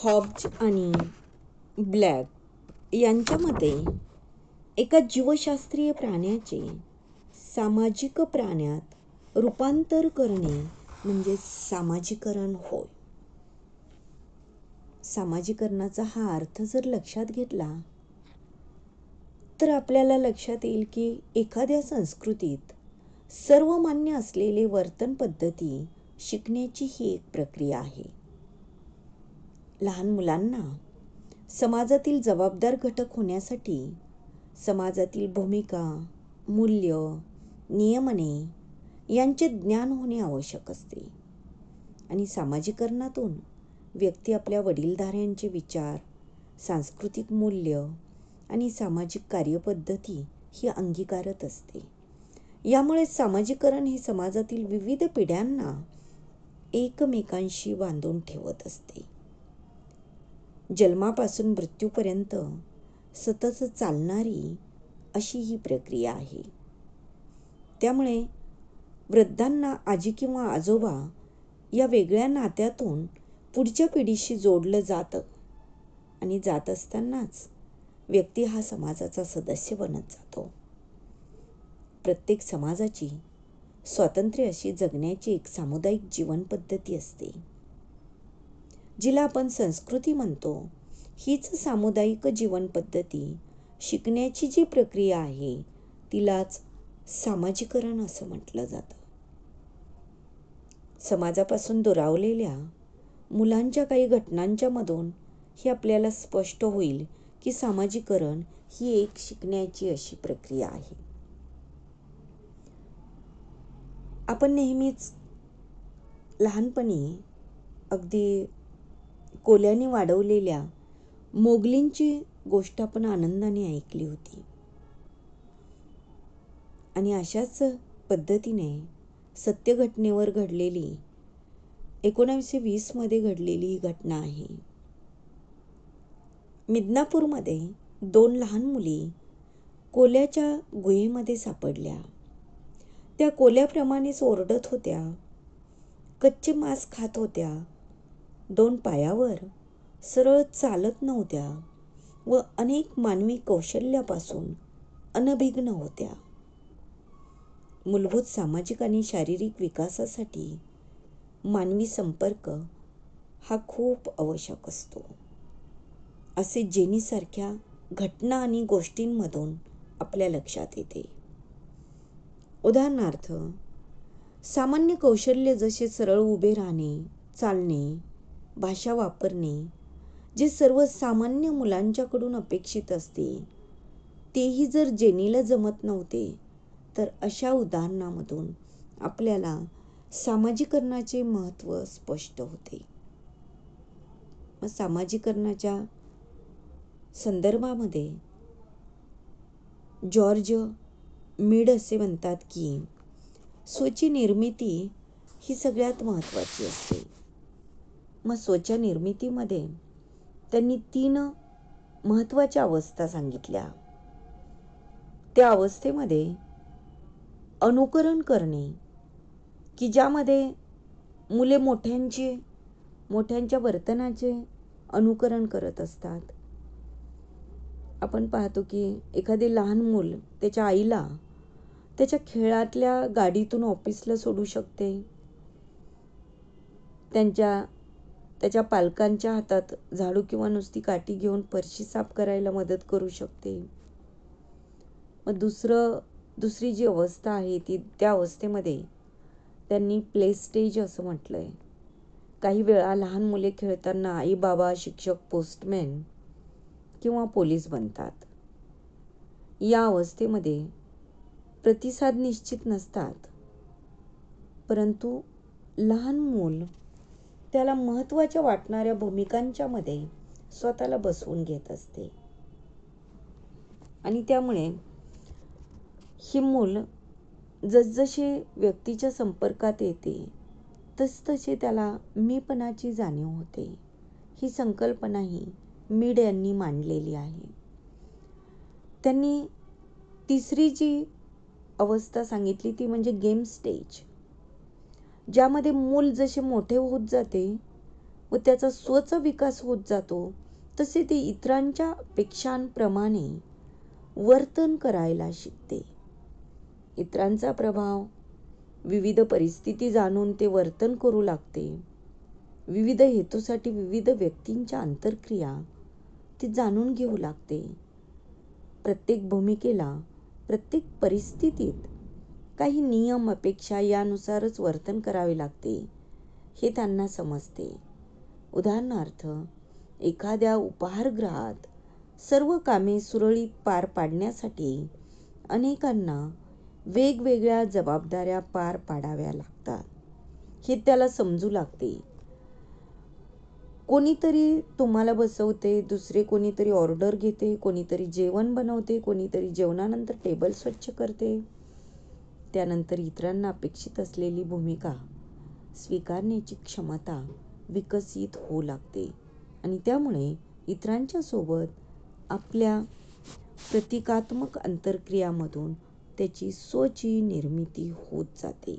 हॉब्ज आणि ब्लॅक यांच्या मते एका जीवशास्त्रीय प्राण्याचे सामाजिक प्राण्यात रूपांतर करणे म्हणजे सामाजीकरण होय. सामाजीकरणाचा हा अर्थ जर लक्षात घेतला तर आपल्याला लक्षात येईल की एखाद्या संस्कृतीत सर्वमान्य असलेले वर्तन पद्धती शिकण्याची ही एक प्रक्रिया आहे. लहान मुलांना समाजातील जबाबदार घटक होण्यासाठी समाजातील भूमिका मूल्य नियमने यांचे ज्ञान होणे आवश्यक असते. आणि सामाजिकरणातून व्यक्ती आपल्या वडीलधाऱ्यांचे विचार सांस्कृतिक मूल्य आणि सामाजिक कार्यपद्धती ही अंगीकारत असते. यामुळे सामाजिकरण हे समाजातील विविध पिढ्यांना एकमेकांशी बांधून ठेवत असते. जन्मापासून मृत्यूपर्यंत सतत चालणारी अशी ही प्रक्रिया आहे. त्यामुळे वृद्धांना आजी किंवा आजोबा या वेगळ्या नात्यातून पुढच्या पिढीशी जोडलं जातं आणि जात असतानाच व्यक्ती हा समाजाचा सदस्य बनत जातो. प्रत्येक समाजाची स्वातंत्र्य अशी जगण्याची एक सामुदायिक जीवनपद्धती असते. जिला आपण संस्कृती म्हणतो हीच सामुदायिक जीवन पद्धती. शिकण्याची जी प्रक्रिया आहे तिलाच सामाजिकरण असं म्हटलं जातं. समाजापासून दुरावलेल्या मुलांच्या काही घटनांच्यामधून हे आपल्याला स्पष्ट होईल की सामाजिकरण ही एक शिकण्याची अशी प्रक्रिया आहे. आपण नेहमीच लहानपणी अगदी कोल्याने वाढवलेल्या मोगलींची गोष्ट आपण आनंदाने ऐकली होती. आणि अशाच पद्धतीने सत्यघटनेवर घडलेली एकोणावीसशे वीसमध्ये घडलेली ही घटना आहे. मिदनापूरमध्ये दोन लहान मुली कोल्याच्या गुहेमध्ये सापडल्या. त्या कोल्याप्रमाणेच ओरडत होत्या कच्चे मांस खात होत्या दोन पायावर. सरळ चालत नव्हत्या व अनेक मानवी कौशल्यापासून अनभिग्न होत्या. मूलभूत सामाजिक आणि शारीरिक विकासासाठी मानवी संपर्क हा खूप आवश्यक असतो. असे जेनीसारख्या घटना आणि गोष्टींमधून आपल्या लक्षात येते. उदाहरणार्थ सामान्य कौशल्य जसे सरळ उभे राहणे चालणे भाषा वापरणे जे सर्वसामान्य मुलांच्याकडून अपेक्षित असते तेही जर जेनीला जमत नव्हते तर अशा उदाहरणामधून आपल्याला सामाजीकरणाचे महत्त्व स्पष्ट होते. मग सामाजीकरणाच्या संदर्भामध्ये जॉर्ज मिड असे म्हणतात की स्वची निर्मिती ही सगळ्यात महत्त्वाची असते. मग स्वच्या निर्मितीमध्ये त्यांनी तीन महत्त्वाच्या अवस्था सांगितल्या. त्या अवस्थेमध्ये अनुकरण करणे की ज्यामध्ये मुले मोठ्यांचे मोठ्यांच्या वर्तनाचे अनुकरण करत असतात. आपण पाहतो की एखादे लहान मूल त्याच्या आईला त्याच्या खेळातल्या गाडीतून ऑफिसला सोडू शकते. त्यांच्या त्याच्या पालकांच्या हातात झाडू किंवा नुसती काठी घेऊन फरशी साफ करायला मदत करू शकते. मग दुसरं दुसरी जी अवस्था आहे ती त्या अवस्थेमध्ये त्यांनी प्ले स्टेज असं म्हटलं आहे काही वेळा लहान मुले खेळताना आई बाबा शिक्षक पोस्टमॅन किंवा पोलीस बनतात. या अवस्थेमध्ये प्रतिसाद निश्चित नसतात. परंतु लहान मूल त्याला महत्त्वाच्या वाटणाऱ्या भूमिकांच्यामध्ये स्वतःला बसवून घेत असते. आणि त्यामुळे ही मूल जसजशी व्यक्तीच्या संपर्कात येते तसतसे त्याला मीपणाची जाणीव होते. ही संकल्पना ही मीड यांनी मांडलेली आहे. त्यांनी तिसरी जी अवस्था सांगितली ती म्हणजे गेम स्टेज. ज्यामध्ये मूल जसे मोठे होत जाते व त्याचा स्वचा विकास होत जातो तसे ते इतरांच्या अपेक्षांप्रमाणे वर्तन करायला शिकते. इतरांचा प्रभाव विविध परिस्थिती जाणून ते वर्तन करू लागते. विविध हेतूसाठी विविध व्यक्तींच्या अंतरक्रिया ती जाणून घेऊ लागते. प्रत्येक भूमिकेला प्रत्येक परिस्थितीत काही नियम अपेक्षा यानुसारच वर्तन करावे लागते हे त्यांना समजते. उदाहरणार्थ एखाद्या उपहारगृहात सर्व कामे सुरळीत पार पाडण्यासाठी अनेकांना वेगवेगळ्या जबाबदाऱ्या पार पाडाव्या लागतात. हे त्याला समजू लागते. कोणीतरी तुम्हाला बसवते दुसरे कोणीतरी ऑर्डर घेते कोणीतरी जेवण बनवते कोणीतरी जेवणानंतर टेबल स्वच्छ करते. त्यानंतर इतरांना अपेक्षित असलेली भूमिका स्वीकारण्याची क्षमता विकसित होऊ लागते. आणि त्यामुळे इतरांच्या सोबत आपल्या प्रतिकात्मक अंतरक्रियामधून त्याची स्वची निर्मिती होत जाते.